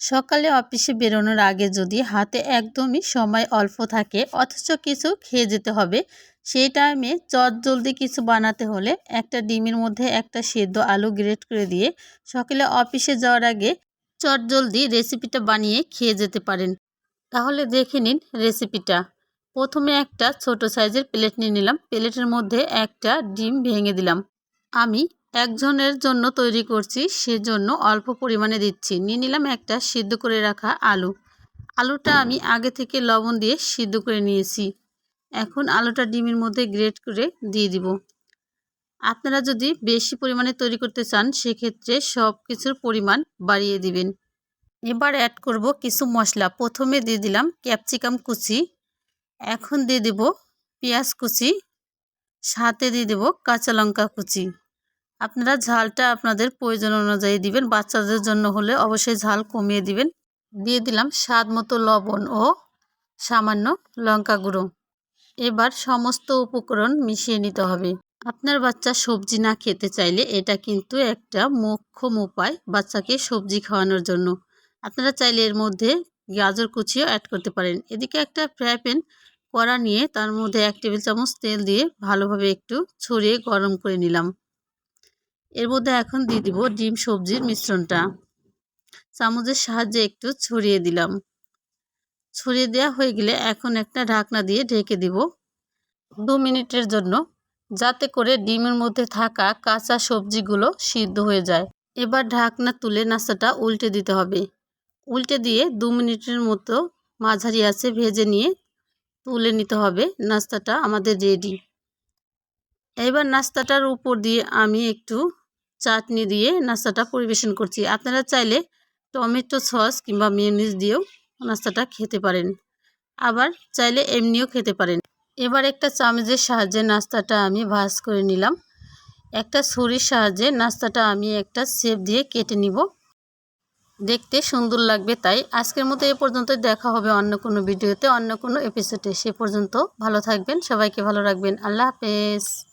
সকালে অফিসে বেরোনোর আগে যদি হাতে একদমই সময় অল্প থাকে, অথচ কিছু খেয়ে যেতে হবে, সেই টাইমে চট জলদি কিছু বানাতে হলে একটা ডিমের মধ্যে একটা সেদ্ধ আলু গ্রেট করে দিয়ে সকালে অফিসে যাওয়ার আগে চট জলদি রেসিপিটা বানিয়ে খেয়ে যেতে পারেন। তাহলে দেখে নিন রেসিপিটা প্রথমে একটা ছোট সাইজের প্লেট নিয়ে নিলাম। প্লেটের মধ্যে একটা ডিম ভেঙে দিলাম। আমি একজনের জন্য তৈরি করছি, সেজন্য অল্প পরিমাণে দিচ্ছি। নিয়ে নিলাম একটা সিদ্ধ করে রাখা আলু। আলুটা আমি আগে থেকে লবণ দিয়ে সিদ্ধ করে নিয়েছি। এখন আলুটা ডিমের মধ্যে গ্রেট করে দিয়ে দিব। আপনারা যদি বেশি পরিমাণে তৈরি করতে চান, সেক্ষেত্রে সব কিছুর পরিমাণ বাড়িয়ে দিবেন। এবার অ্যাড করব কিছু মশলা। প্রথমে দিয়ে দিলাম ক্যাপসিকাম কুচি। এখন দিয়ে দেব পেঁয়াজ কুচি। সাথে দিয়ে দেব কাঁচা লঙ্কা কুচি। আপনারা ঝালটা আপনাদের প্রয়োজন অনুযায়ী দিবেন। বাচ্চাদের জন্য হলে অবশ্যই ঝাল কমিয়ে দিবেন। দিয়ে দিলাম স্বাদ মতো লবণ ও সামান্য লঙ্কা গুঁড়ো। এবার সমস্ত উপকরণ মিশিয়ে নিতে হবে। আপনার বাচ্চা সবজি না খেতে চাইলে এটা কিন্তু একটা মোক্ষম উপায় বাচ্চাকে সবজি খাওয়ানোর জন্য। আপনারা চাইলে এর মধ্যে গাজর কুচিও অ্যাড করতে পারেন। এদিকে একটা ফ্রাই প্যান কড়া নিয়ে তার মধ্যে এক টেবিল চামচ তেল দিয়ে ভালোভাবে একটু ছড়িয়ে গরম করে নিলাম। এর মধ্যে এখন দিয়ে দিব ডিম সবজির মিশ্রণটা। চামচের সাহায্যে একটু ছড়িয়ে দিলাম। ছড়িয়ে দেওয়া হয়ে গেলে এখন একটা ঢাকনা দিয়ে ঢেকে দিব। দু মিনিটের জন্য, যাতে করে ডিমের মধ্যে থাকা কাঁচা সবজিগুলো সিদ্ধ হয়ে যায়। এবার ঢাকনা তুলে নাস্তাটা উল্টে দিতে হবে। উল্টে দিয়ে দু মিনিটের মতো মাঝারি আছে ভেজে নিয়ে তুলে নিতে হবে। নাস্তাটা আমাদের রেডি। এবার নাস্তাটার উপর দিয়ে আমি একটু চাটনি দিয়ে নাস্তাটা পরিবেশন করছি। আপনারা চাইলে টমেটো সস কিংবা মিউনিস দিয়েও নাস্তাটা খেতে পারেন। আবার চাইলে এমনিও খেতে পারেন। এবার একটা চামচের সাহায্যে নাস্তাটা আমি ভাজ করে নিলাম। একটা ছুরির সাহায্যে নাস্তাটা আমি একটা শেপ দিয়ে কেটে নিব। দেখতে সুন্দর লাগবে তাই। আজকের মতো এ পর্যন্ত দেখা হবে অন্য কোনো ভিডিওতে, অন্য কোনো এপিসোডে সে পর্যন্ত ভালো থাকবেন, সবাইকে ভালো রাখবেন। আল্লাহ হাফেজ।